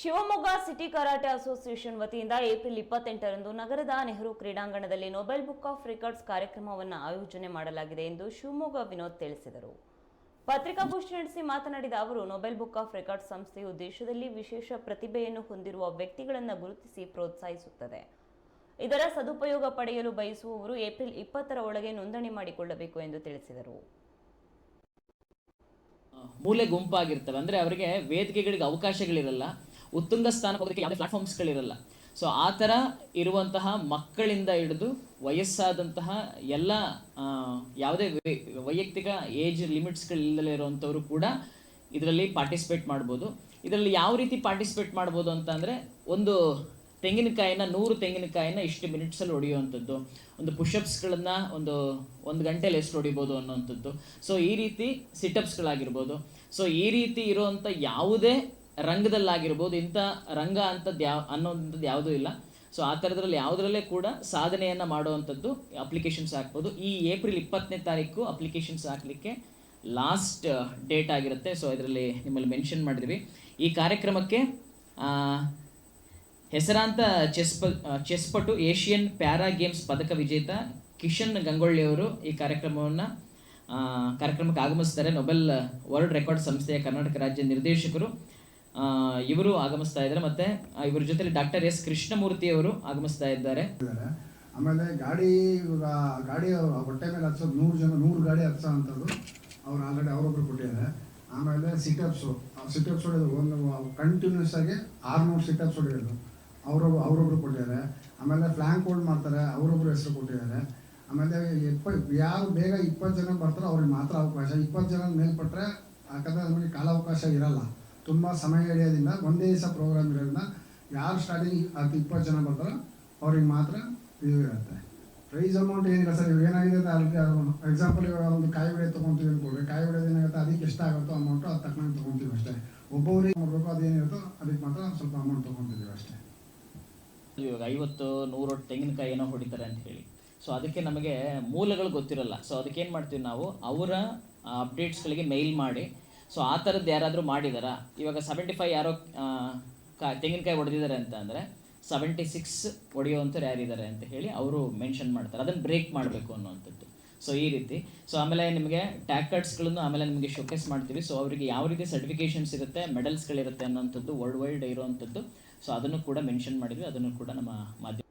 Shivamogga city karate association ವತಿಯಿಂದ April ಇಪ್ಪತ್ತೆಂಟರಂದು ನಗರದ ನೆಹರು ಕ್ರೀಡಾಂಗಣದಲ್ಲಿ ನೊಬೆಲ್ ಬುಕ್ ಆಫ್ ರೆಕಾರ್ಡ್ಸ್ ಕಾರ್ಯಕ್ರಮವನ್ನು ಆಯೋಜನೆ ಮಾಡಲಾಗಿದೆ ಎಂದು ಶಿವಮೊಗ್ಗ ವಿನೋದ್ ತಿಳಿಸಿದರು. ಪತ್ರಿಕಾಗೋಷ್ಠಿ ನಡೆಸಿ ಮಾತನಾಡಿದ ಅವರು, ನೊಬೆಲ್ ಬುಕ್ ಆಫ್ ರೆಕಾರ್ಡ್ಸ್ ಸಂಸ್ಥೆಯು ದೇಶದಲ್ಲಿ ವಿಶೇಷ ಪ್ರತಿಭೆಯನ್ನು ಹೊಂದಿರುವ ವ್ಯಕ್ತಿಗಳನ್ನು ಗುರುತಿಸಿ ಪ್ರೋತ್ಸಾಹಿಸುತ್ತದೆ. ಇದರ ಸದುಪಯೋಗ ಪಡೆಯಲು ಬಯಸುವವರು ಏಪ್ರಿಲ್ ಇಪ್ಪತ್ತರ ಒಳಗೆ ನೋಂದಣಿ ಮಾಡಿಕೊಳ್ಳಬೇಕು ಎಂದು ತಿಳಿಸಿದರು. ಮೂಲೆ ಗುಂಪಾಗಿರ್ತವೆ. ಅಂದರೆ ಅವರಿಗೆ ವೇದಿಕೆಗಳಿಗೆ ಅವಕಾಶಗಳಿರಲ್ಲ. ಉತ್ತುಂಗ ಸ್ಥಾನಕ್ಕೆ ಹೋಗೋದಕ್ಕೆ ಯಾವುದೇ ಪ್ಲಾಟ್ಫಾರ್ಮ್ಸ್ಗಳಿರಲ್ಲ. ಸೊ ಆ ಥರ ಇರುವಂತಹ ಮಕ್ಕಳಿಂದ ಹಿಡಿದು ವಯಸ್ಸಾದಂತಹ ಎಲ್ಲ ಯಾವುದೇ ವೈಯಕ್ತಿಕ ಏಜ್ ಲಿಮಿಟ್ಸ್ಗಳಿಲ್ಲದೆ ಇರುವಂಥವರು ಕೂಡ ಇದರಲ್ಲಿ ಪಾರ್ಟಿಸಿಪೇಟ್ ಮಾಡ್ಬೋದು. ಇದರಲ್ಲಿ ಯಾವ ರೀತಿ ಪಾರ್ಟಿಸಿಪೇಟ್ ಮಾಡ್ಬೋದು ಅಂತ ಅಂದರೆ ಒಂದು ತೆಂಗಿನಕಾಯಿನ, ನೂರು ತೆಂಗಿನಕಾಯಿನ ಇಷ್ಟು ಮಿನಿಟ್ಸಲ್ಲಿ ಹೊಡೆಯುವಂಥದ್ದು. ಒಂದು ಪುಷಪ್ಸ್ಗಳನ್ನು ಒಂದು ಒಂದು ಗಂಟೆಯಲ್ಲಿ ಎಷ್ಟು ಹೊಡಿಬೋದು ಅನ್ನೋವಂಥದ್ದು. ಸೊ ಈ ರೀತಿ ಸಿಟಪ್ಸ್ಗಳಾಗಿರ್ಬೋದು. ಸೊ ಈ ರೀತಿ ಇರುವಂಥ ಯಾವುದೇ ರಂಗದಲ್ಲಾಗಿರ್ಬೋದು, ಇಂಥ ರಂಗ ಅಂಥದ್ದು ಯಾವ ಅನ್ನೋಂಥದ್ದು ಯಾವುದೂ ಇಲ್ಲ. ಸೊ ಆ ಥರದ್ರಲ್ಲಿ ಯಾವುದರಲ್ಲೇ ಕೂಡ ಸಾಧನೆಯನ್ನು ಮಾಡುವಂಥದ್ದು ಅಪ್ಲಿಕೇಶನ್ಸ್ ಹಾಕ್ಬೋದು. ಈ ಏಪ್ರಿಲ್ ಇಪ್ಪತ್ತನೇ ತಾರೀಕು ಅಪ್ಲಿಕೇಶನ್ಸ್ ಹಾಕಲಿಕ್ಕೆ ಲಾಸ್ಟ್ ಡೇಟ್ ಆಗಿರುತ್ತೆ. ಸೊ ಇದರಲ್ಲಿ ನಿಮ್ಮಲ್ಲಿ ಮೆನ್ಷನ್ ಮಾಡಿದ್ವಿ. ಈ ಕಾರ್ಯಕ್ರಮಕ್ಕೆ ಹೆಸರಾಂತ ಚೆಸ್ ಪ ಚೆಸ್ ಪಟು ಏಷ್ಯನ್ ಪ್ಯಾರಾ ಗೇಮ್ಸ್ ಪದಕ ವಿಜೇತ ಕಿಶನ್ ಗಂಗೊಳ್ಳಿ ಅವರು ಈ ಕಾರ್ಯಕ್ರಮವನ್ನು ಕಾರ್ಯಕ್ರಮಕ್ಕೆ ಆಗಮಿಸ್ತಾರೆ. ನೊಬೆಲ್ ವರ್ಲ್ಡ್ ರೆಕಾರ್ಡ್ ಸಂಸ್ಥೆಯ ಕರ್ನಾಟಕ ರಾಜ್ಯ ನಿರ್ದೇಶಕರು. ಇವರು ಆಗಮಿಸ್ತಾ ಇದ್ದಾರೆ. ಮತ್ತೆ ಇವರ ಜೊತೆಲಿ ಡಾಕ್ಟರ್ ಎಸ್ ಕೃಷ್ಣಮೂರ್ತಿ ಅವರು ಆಗಮಿಸ್ತಾ ಇದ್ದಾರೆ. ಆಮೇಲೆ ಗಾಡಿ ಇವಾಗ ಗಾಡಿ ಅವರು ಹೊಟ್ಟೆ ಮೇಲೆ ಹತ್ಸೋದು ನೂರು ಜನ, ನೂರು ಗಾಡಿ ಹತ್ಸೋ ಅಂಥದ್ದು ಅವ್ರು ಆಲ್ರೆಡಿ ಅವರೊಬ್ಬರು ಕೊಟ್ಟಿದ್ದಾರೆ. ಆಮೇಲೆ ಸಿಟಪ್ಸು ಸಿಟಪ್ಸ್ ಹೊಡೆಯೋದು ಒಂದು ಕಂಟಿನ್ಯೂಸ್ ಆಗಿ ಆರುನೂರು ಸಿಟಪ್ಸ್ ಹೊಡೆಯೋದು ಅವರೊಬ್ಬರು ಅವರೊಬ್ರು ಕೊಟ್ಟಿದ್ದಾರೆ. ಆಮೇಲೆ ಫ್ಲ್ಯಾಂಕ್ ಹೋಲ್ಡ್ ಮಾಡ್ತಾರೆ, ಅವರೊಬ್ರು ಹೆಸರು ಕೊಟ್ಟಿದ್ದಾರೆ. ಆಮೇಲೆ ಇಪ್ಪ ಯಾರು ಬೇಗ ಇಪ್ಪತ್ತು ಜನ ಬರ್ತಾರೋ ಅವ್ರಿಗೆ ಮಾತ್ರ ಅವಕಾಶ. ಇಪ್ಪತ್ತು ಜನ ಮೇಲ್ಪಟ್ಟರೆ ಯಾಕಂದರೆ ನಮಗೆ ಕಾಲಾವಕಾಶ ಇರಲ್ಲ. ತುಂಬ ಸಮಯ ಹಿಡಿಯೋದ್ರಿಂದ ಒಂದೇ ದಿವಸ ಪ್ರೋಗ್ರಾಮ್ ಇರೋದ್ರಿಂದ ಯಾರು ಸ್ಟಾರ್ಟಿಂಗ್ ಹತ್ತು, ಇಪ್ಪತ್ತು ಜನ ಬರ್ತಾರೋ ಅವ್ರಿಗೆ ಮಾತ್ರ ಇದು ಇರುತ್ತೆ. ಪ್ರೈಸ್ ಅಮೌಂಟ್ ಏನಿಲ್ಲ ಸರ್ ಇವಾಗ ಏನಾಗಿದೆ ಅಲ್ಲಿ ಎಕ್ಸಾಂಪಲ್ ಇವಾಗ ಒಂದು ಕಾಯಿ ಬೆಳೆ ತೊಗೊತೀವಿ ಅಂದ್ಕೊಳ್ಳಿ ಕಾಯಿ ಬೆಳೆದು ಏನಾಗುತ್ತೆ, ಅದಕ್ಕೆ ಎಷ್ಟಾಗುತ್ತೋ ಅಮೌಂಟು ಅದು ತಕ್ಕಂಗೆ ತೊಗೊತೀವಿ ಅಷ್ಟೇ. ಒಬ್ಬೊಬ್ಬರಿಗೆ ಮಾಡಬೇಕು ಅದೇನಿರುತ್ತೋ ಅದಕ್ಕೆ ಮಾತ್ರ ಸ್ವಲ್ಪ ಅಮೌಂಟ್ ತೊಗೊತಿದ್ದೀವಿ ಅಷ್ಟೇ. ಇವಾಗ ಐವತ್ತು, ನೂರು ತೆಂಗಿನಕಾಯಿ ಏನೋ ಹೊಡಿತಾರೆ ಅಂತ ಹೇಳಿ. ಸೊ ಅದಕ್ಕೆ ನಮಗೆ ಮೂಲಗಳು ಗೊತ್ತಿರಲ್ಲ. ಸೊ ಅದಕ್ಕೆ ಏನು ಮಾಡ್ತೀವಿ ನಾವು, ಅವರ ಅಪ್ಡೇಟ್ಸ್ಗಳಿಗೆ ಮೇಲ್ ಮಾಡಿ ಸೊ ಆ ಥರದ್ದು ಯಾರಾದರೂ ಮಾಡಿದಾರಾ? ಇವಾಗ ಸೆವೆಂಟಿ ಫೈವ್ ಯಾರೋ ಕಾ, ತೆಂಗಿನಕಾಯಿ ಹೊಡೆದಿದ್ದಾರೆ ಅಂತ ಅಂದರೆ ಸೆವೆಂಟಿ ಸಿಕ್ಸ್ ಹೊಡೆಯುವಂಥವ್ರು ಯಾರಿದ್ದಾರೆ ಅಂತ ಹೇಳಿ ಅವರು ಮೆನ್ಷನ್ ಮಾಡ್ತಾರೆ. ಅದನ್ನು ಬ್ರೇಕ್ ಮಾಡಬೇಕು ಅನ್ನುವಂಥದ್ದು. ಸೊ ಈ ರೀತಿ. ಸೊ ಆಮೇಲೆ ನಿಮಗೆ ಟ್ಯಾಕರ್ಡ್ಸ್ಗಳನ್ನು ಆಮೇಲೆ ನಿಮಗೆ ಶೋಕೇಸ್ ಮಾಡ್ತೀವಿ. ಸೊ ಅವರಿಗೆ ಯಾವ ರೀತಿ ಸರ್ಟಿಫಿಕೇಷನ್ಸ್ ಇರುತ್ತೆ ಮೆಡಲ್ಸ್ಗಳಿರುತ್ತೆ ಅನ್ನೋಂಥದ್ದು ವರ್ಲ್ಡ್ ವೈಡ್ ಇರೋವಂಥದ್ದು. ಸೊ ಅದನ್ನು ಕೂಡ ಮೆನ್ಷನ್ ಮಾಡಿದ್ವಿ. ಅದನ್ನು ಕೂಡ ನಮ್ಮ ಮಾಧ್ಯಮ